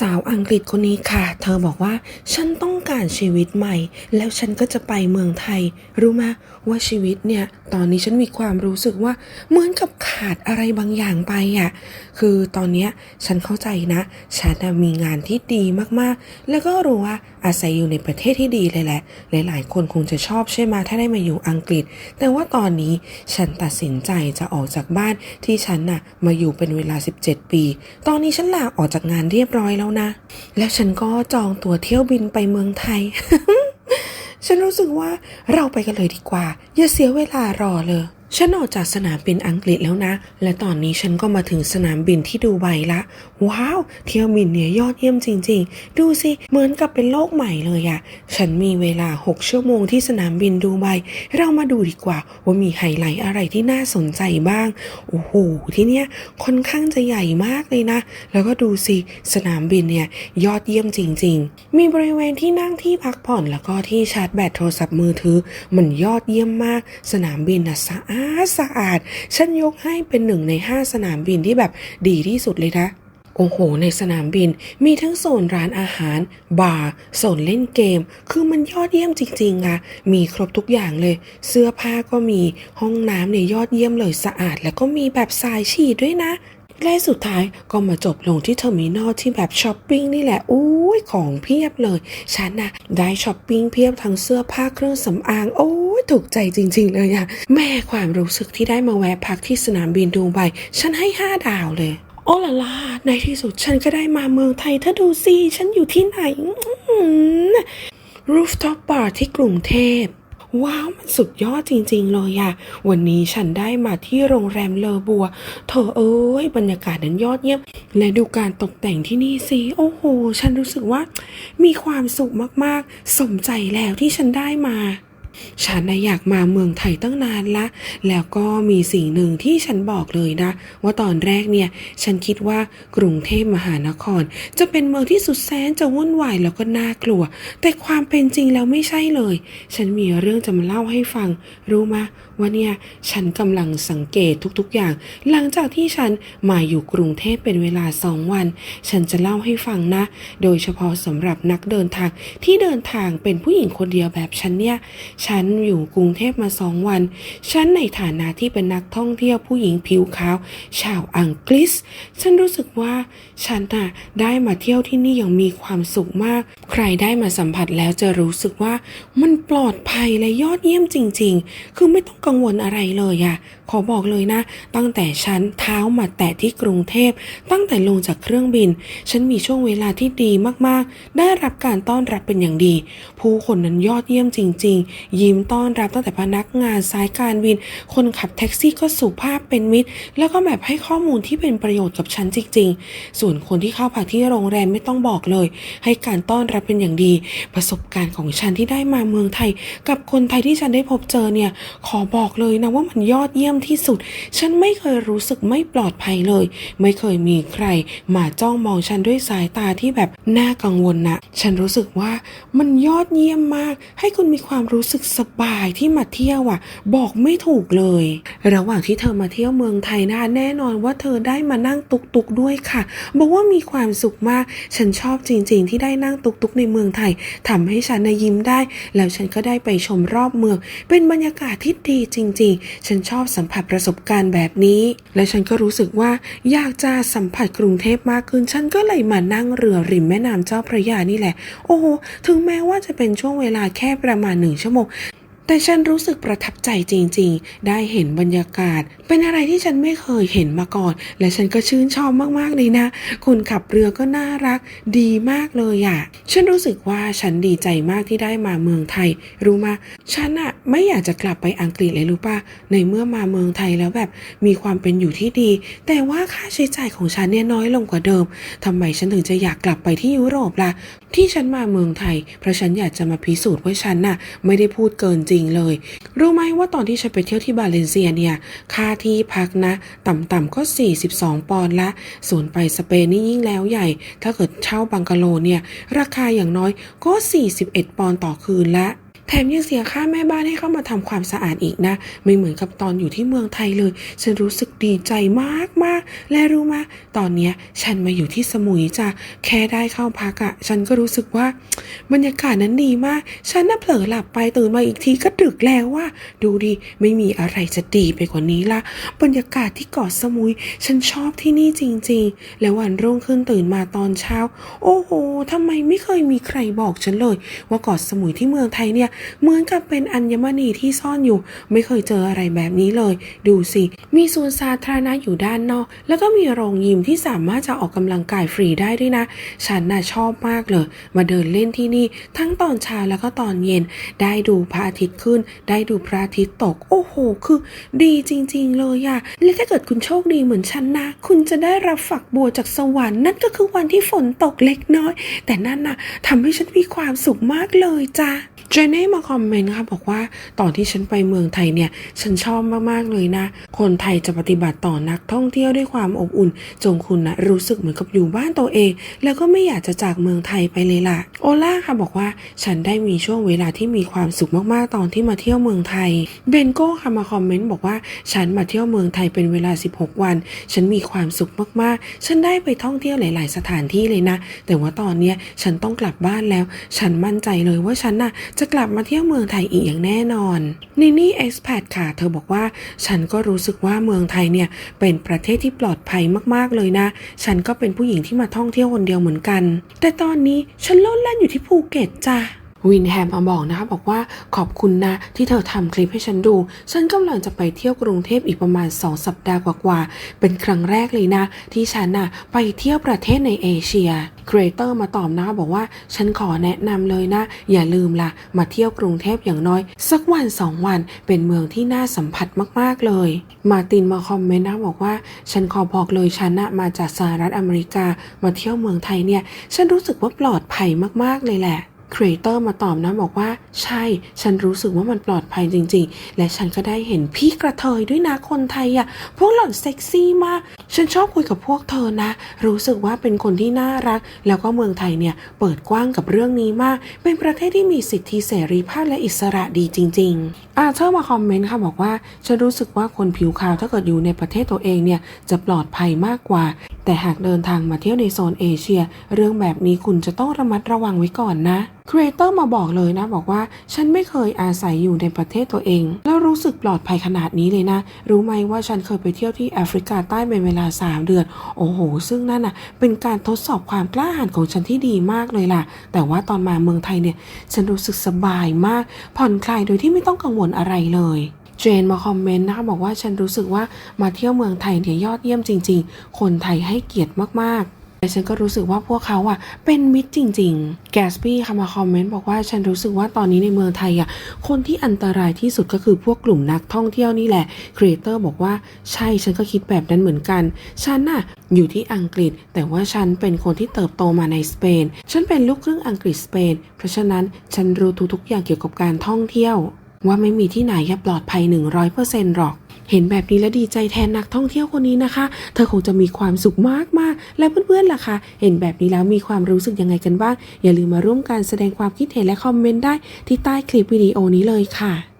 สาวอังกฤษคนนี้ค่ะ เธอบอกว่า ฉันต้องการชีวิตใหม่ แล้วฉันก็จะไปเมืองไทย รู้ไหมว่าชีวิตเนี่ย ตอนนี้ฉันมีความรู้สึกว่าเหมือนกับขาดอะไรบางอย่างไปอะ คือตอนนี้ฉันเข้าใจนะ ฉันมีงานที่ดีมากๆ แล้วก็รู้ว่าอาศัยอยู่ในประเทศที่ดีเลยแหละ หลาย ๆ คนคงจะชอบใช่ไหมถ้าได้มาอยู่อังกฤษ แต่ว่าตอนนี้ฉันตัดสินใจจะออกจากบ้านที่ฉันน่ะมาอยู่เป็นเวลา 17 ปี ตอนนี้ฉันลาออกจากงานเรียบร้อยแล้วนะ แล้วฉันก็จองตั๋วเที่ยวบินไปเมืองไทย ฉันรู้สึกว่าเราไปกันเลยดีกว่า อย่าเสียเวลารอเลย ฉันออกจากสนามบินอังกฤษแล้วนะ และตอนนี้ฉันก็มาถึงสนามบินที่ดูไบละ ว้าว เที่ยวบินเนี่ยยอดเยี่ยมจริง ๆ ดูสิ เหมือนกับเป็นโลกใหม่เลยอะฉันมีเวลา 6 ชั่วโมงที่สนามบินดูไบ เรามาดูดีกว่าว่ามีไฮไลท์อะไรที่น่าสนใจบ้าง โอ้โห ที่เนี้ยค่อนข้างจะใหญ่มากเลยนะ แล้วก็ดูสิ สนามบินเนี่ยยอดเยี่ยมจริง ๆ มีบริเวณที่นั่งที่พักผ่อนแล้วก็ที่ชาร์จแบตโทรศัพท์มือถือ มันยอดเยี่ยมมาก สนามบินน่ะสะอาดสะอาด ฉันยกให้เป็นหนึ่งในห้าสนามบินที่แบบดีที่สุดเลยนะโอ้โห ในสนามบินมีทั้งโซนร้านอาหาร บาร์ โซนเล่นเกม คือมันยอดเยี่ยมจริงๆอะมีครบทุกอย่างเลย เสื้อผ้าก็มี ห้องน้ำเนี่ยยอดเยี่ยมเลยสะอาด แล้วก็มีแบบสายฉีดด้วยนะ และสุดท้ายก็มาจบลงที่เทอร์มินอลที่แบบช้อปปิ้งนี่แหละอุ้ยของเพียบเลย ฉันนะได้ช้อปปิ้งเพียบทั้งเสื้อผ้าเครื่องสำอาง โอ้ยถูกใจจริง ๆ เลยอะแม่ความรู้สึกที่ได้มาแวะพักที่สนามบินดูไบฉันให้ห้าดาวเลยโอ้ล่ะล่ะในที่สุดฉันก็ได้มาเมืองไทยถ้าดูสิฉันอยู่ที่ไหนรูฟท็อปบาร์ที่กรุงเทพ ว้าวมันสุดยอดจริง ๆ เลยอะวันนี้ฉันได้มาที่โรงแรมเลอบัว เธอเอ้ยบรรยากาศนั้นยอดเยี่ยม และดูการตกแต่งที่นี่สิโอ้โห ฉันรู้สึกว่า มีความสุขมากๆ สมใจแล้วที่ฉันได้มา ฉันนะอยากมาเมืองไทยตั้งนานละ แล้วก็มีสิ่งหนึ่งที่ฉันบอกเลยนะ ว่าตอนแรกเนี่ย ฉันคิดว่ากรุงเทพมหานคร จะเป็นเมืองที่สุดแสนจะวุ่นวายแล้วก็น่ากลัว แต่ความเป็นจริงแล้วไม่ใช่เลย ฉันมีเรื่องจะมาเล่าให้ฟัง รู้มะว่าเนี่ยฉันกำลังสังเกตทุกๆอย่าง หลังจากที่ฉันมาอยู่กรุงเทพเป็นเวลาสองวัน ฉันจะเล่าให้ฟังนะ โดยเฉพาะสำหรับนักเดินทางที่เดินทางเป็นผู้หญิงคนเดียวแบบฉันเนี่ย ฉันอยู่กรุงเทพมาสองวัน ฉันในฐานะที่เป็นนักท่องเที่ยวผู้หญิงผิวขาว ชาวอังกฤษ ฉันรู้สึกว่าฉันน่ะได้มาเที่ยวที่นี่อย่างมีความสุขมาก ใครได้มาสัมผัสแล้วจะรู้สึกว่ามันปลอดภัยและยอดเยี่ยมจริง ๆ คือไม่ต้องกังวลอะไรเลยอะขอบอกเลยนะ ตั้งแต่ฉันเท้ามาแตะที่กรุงเทพ ตั้งแต่ลงจากเครื่องบิน ฉันมีช่วงเวลาที่ดีมากๆ ได้รับการต้อนรับเป็นอย่างดี ผู้คนนั้นยอดเยี่ยมจริง ๆ ยิ้มต้อนรับตั้งแต่พนักงานสายการบิน คนขับแท็กซี่ก็สุภาพเป็นมิตร แล้วก็แบบให้ข้อมูลที่เป็นประโยชน์กับฉันจริง ๆ ส่วนคนที่เข้าพักที่โรงแรมไม่ต้องบอกเลย ให้การต้อนรับเป็นอย่างดี ประสบการณ์ของฉันที่ได้มาเมืองไทย กับคนไทยที่ฉันได้พบเจอเนี่ยขอบอกเลยนะว่ามันยอดเยี่ยมที่สุด ฉันไม่เคยรู้สึกไม่ปลอดภัยเลย ไม่เคยมีใคร มาจ้องมองฉันด้วยสายตาที่แบบน่ากังวลนะฉันรู้สึกว่ามันยอดเยี่ยมมาก ให้คุณมีความรู้สึกสบายที่มาเที่ยวอะ บอกไม่ถูกเลย ระหว่างที่เธอมาเที่ยวเมืองไทยนะคะแน่นอนว่าเธอได้มานั่งตุกตุกด้วยค่ะ บอกว่ามีความสุขมาก ฉันชอบจริง ๆ ที่ได้นั่งตุกตุกในเมืองไทยทำให้ฉันนะยิ้มได้ แล้วฉันก็ได้ไปชมรอบเมือง เป็นบรรยากาศที่ดีจริง ๆ ฉันชอบสัมผัสประสบการณ์แบบนี้ และฉันก็รู้สึกว่าอยากจะสัมผัสกรุงเทพมากขึ้น ฉันก็เลยมานั่งเรือริมแม่น้ำเจ้าพระยานี่แหละ โอ้โหถึงแม้ว่าจะเป็นช่วงเวลาแค่ประมาณหนึ่งชั่วโมง แต่ฉันรู้สึกประทับใจจริงๆ ได้เห็นบรรยากาศ เป็นอะไรที่ฉันไม่เคยเห็นมาก่อน และฉันก็ชื่นชอบมากๆเลยนะ คนขับเรือก็น่ารัก ดีมากเลยอะฉันรู้สึกว่าฉันดีใจมากที่ได้มาเมืองไทย รู้มา ฉันอะไม่อยากจะกลับไปอังกฤษเลยรู้ป่ะในเมื่อมาเมืองไทยแล้วแบบมีความเป็นอยู่ที่ดี แต่ว่าค่าใช้จ่ายของฉันเนี่ยน้อยลงกว่าเดิมทำไมฉันถึงจะอยากกลับไปที่ยุโรปล่ะ ที่ฉันมาเมืองไทย เพราะฉันอยากจะมาพิสูจน์ว่าฉันน่ะไม่ได้พูดเกินจริงเลย รู้ไหมว่าตอนที่ฉันไปเที่ยวที่บาเลนเซียเนี่ย ค่าที่พักนะ ต่ำๆก็ 42 ปอนด์ละ ส่วนไปสเปนนี่ยิ่งแล้วใหญ่ ถ้าเกิดเช่าบังกะโลเนี่ย ราคาอย่างน้อยก็ 41 ปอนด์ต่อคืนละ แถมยังเสียค่าแม่บ้านให้เข้ามาทำความสะอาดอีกนะ ไม่เหมือนกับตอนอยู่ที่เมืองไทยเลย ฉันรู้สึกดีใจมากมากและรู้มาตอนเนี้ยฉันมาอยู่ที่สมุยจ้ะแค่ได้เข้าพักอะฉันก็รู้สึกว่า บรรยากาศนั้นดีมาก ฉันน่ะเผลอหลับไปตื่นมาอีกทีก็ดึกแล้วว่า ดูดิไม่มีอะไรจะดีไปกว่านี้ละบรรยากาศที่เกาะสมุย ฉันชอบที่นี่จริง ๆ แล้ววันรุ่งขึ้นตื่นมาตอนเช้า โอ้โหทำไมไม่เคยมีใครบอกฉันเลย ว่าเกาะสมุยที่เมืองไทยเนี่ยเหมือนกับเป็นอัญมณีที่ซ่อนอยู่ ไม่เคยเจออะไรแบบนี้เลย ดูสิ มีสวนสาธารณะอยู่ด้านนอก แล้วก็มีโรงยิมที่สามารถจะออกกำลังกายฟรีได้ด้วยนะ ฉันน่ะชอบมากเลย มาเดินเล่นที่นี่ ทั้งตอนเช้าแล้วก็ตอนเย็น ได้ดูพระอาทิตย์ขึ้น ได้ดูพระอาทิตย์ตก โอ้โห คือ ดีจริง ๆ เลยอะและถ้าเกิดคุณโชคดีเหมือนฉันนะ คุณจะได้รับฝักบัวจากสวรรค์นั่นก็คือวันที่ฝนตกเล็กน้อย แต่นั่นน่ะทำให้ฉันมีความสุขมากเลยจ้ะ เจเน่มาคอมเมนต์ค่ะบอกว่าตอนที่ฉันไปเมืองไทยเนี่ย ฉันชอบมาก ๆ เลยนะ คนไทยจะปฏิบัติต่อนักท่องเที่ยวด้วยความอบอุ่น จงคุณนะรู้สึกเหมือนกับอยู่บ้านตัวเอง แล้วก็ไม่อยากจะจากเมืองไทยไปเลยล่ะ โอล่าค่ะบอกว่าฉันได้มีช่วงเวลาที่มีความสุขมากๆ ตอนที่มาเที่ยวเมืองไทยเบนโก้ค่ะมาคอมเมนต์บอกว่าฉันมาเที่ยวเมืองไทยเป็นเวลา 16 วัน ฉันมีความสุขมากๆ ฉันได้ไปท่องเที่ยวหลาย ๆ สถานที่เลยนะ แต่ว่าตอนเนี้ยฉันต้องกลับบ้านแล้ว ฉันมั่นใจเลยว่าฉันน่ะจะะกลับมาเที่ยวเมืองไทยอีกอย่างแน่นอนนินี่เอ็กซ์แพดค่ะ เธอบอกว่า ฉันก็รู้สึกว่าเมืองไทยเนี่ยเป็นประเทศที่ปลอดภัยมากๆเลยนะ ฉันก็เป็นผู้หญิงที่มาท่องเที่ยวคนเดียวเหมือนกัน แต่ตอนนี้ฉันโลดแล่นอยู่ที่ภูเก็ตจ้ะ วินแฮมมาบอกนะคะบอกว่าขอบคุณนะที่เธอทำคลิปให้ฉันดู ฉันกำลังจะไปเที่ยวกรุงเทพอีกประมาณ 2 สัปดาห์กว่าๆ เป็นครั้งแรกเลยนะ ที่ฉันน่ะไปเที่ยวประเทศในเอเชียครีเอเตอร์มาตอบนะคะบอกว่าฉันขอแนะนำเลยนะ อย่าลืมล่ะมาเที่ยวกรุงเทพอย่างน้อย สักวันสองวันเป็นเมืองที่น่าสัมผัสมากๆเลย มาตินมาคอมเมนต์นะบอกว่า ฉันขอบอกเลยฉันน่ะมาจากสหรัฐอเมริกามาเที่ยวเมืองไทยเนี่ย ฉันรู้สึกว่าปลอดภัยมากๆเลยแหละ ครีเอเตอร์มาตอบนะบอกว่า ใช่ ฉันรู้สึกว่ามันปลอดภัยจริง ๆ และฉันก็ได้เห็นพี่กระเทยด้วยนะคนไทยอะ่ะพวกหล่อนเซ็กซี่มาก ฉันชอบคุยกับพวกเธอนะ รู้สึกว่าเป็นคนที่น่ารัก แล้วก็เมืองไทยเนี่ยเปิดกว้างกับเรื่องนี้มาก เป็นประเทศที่มีสิทธิเสรีภาพและอิสระดีจริง ๆ อาเธอร์มาคอมเมนต์ค่ะบอกว่า ฉันรู้สึกว่าคนผิวขาวถ้าเกิดอยู่ในประเทศตัวเองเนี่ยจะปลอดภัยมากกว่า แต่หากเดินทางมาเที่ยวในโซนเอเชีย เรื่องแบบนี้คุณจะต้องระมัดระวังไว้ก่อนนะครีเอเตอร์มาบอกเลยนะ บอกว่าฉันไม่เคยอาศัยอยู่ในประเทศตัวเอง แล้วรู้สึกปลอดภัยขนาดนี้เลยนะ รู้ไหมว่าฉันเคยไปเที่ยวที่แอฟริกาใต้เป็นเวลา 3 เดือน โอ้โห ซึ่งนั่นน่ะเป็นการทดสอบความกล้าหาญของฉันที่ดีมากเลยล่ะ แต่ว่าตอนมาเมืองไทยเนี่ย ฉันรู้สึกสบายมาก ผ่อนคลายโดยที่ไม่ต้องกังวลอะไรเลยเจนมาคอมเมนต์นะคะบอกว่าฉันรู้สึกว่ามาเที่ยวเมืองไทยเนี่ยยอดเยี่ยมจริง ๆ คนไทยให้เกียรติมากๆ ฉันก็รู้สึกว่าพวกเขาอะเป็นมิตรจริง ๆ แกสปี้ค่ะมาคอมเมนต์บอกว่าฉันรู้สึกว่าตอนนี้ในเมืองไทยอะคนที่อันตรายที่สุดก็คือพวกกลุ่มนักท่องเที่ยวนี่แหละครีเอเตอร์บอกว่าใช่ฉันก็คิดแบบนั้นเหมือนกัน ฉันน่ะอยู่ที่อังกฤษ แต่ว่าฉันเป็นคนที่เติบโตมาในสเปน ฉันเป็นลูกครึ่งอังกฤษสเปน เพราะฉะนั้นฉันรู้ทุกๆอย่างเกี่ยวกับการท่องเที่ยว ว่าไม่มีที่ไหนจะปลอดภัย 100%หรอก เห็นแบบนี้แล้วดีใจแทนนักท่องเที่ยวคนนี้นะคะ เธอคงจะมีความสุขมากๆ และเพื่อนๆล่ะคะเห็นแบบนี้แล้วมีความรู้สึกยังไงกันบ้าง อย่าลืมมาร่วมกันแสดงความคิดเห็นและคอมเมนต์ได้ที่ใต้คลิปวิดีโอนี้เลยค่ะ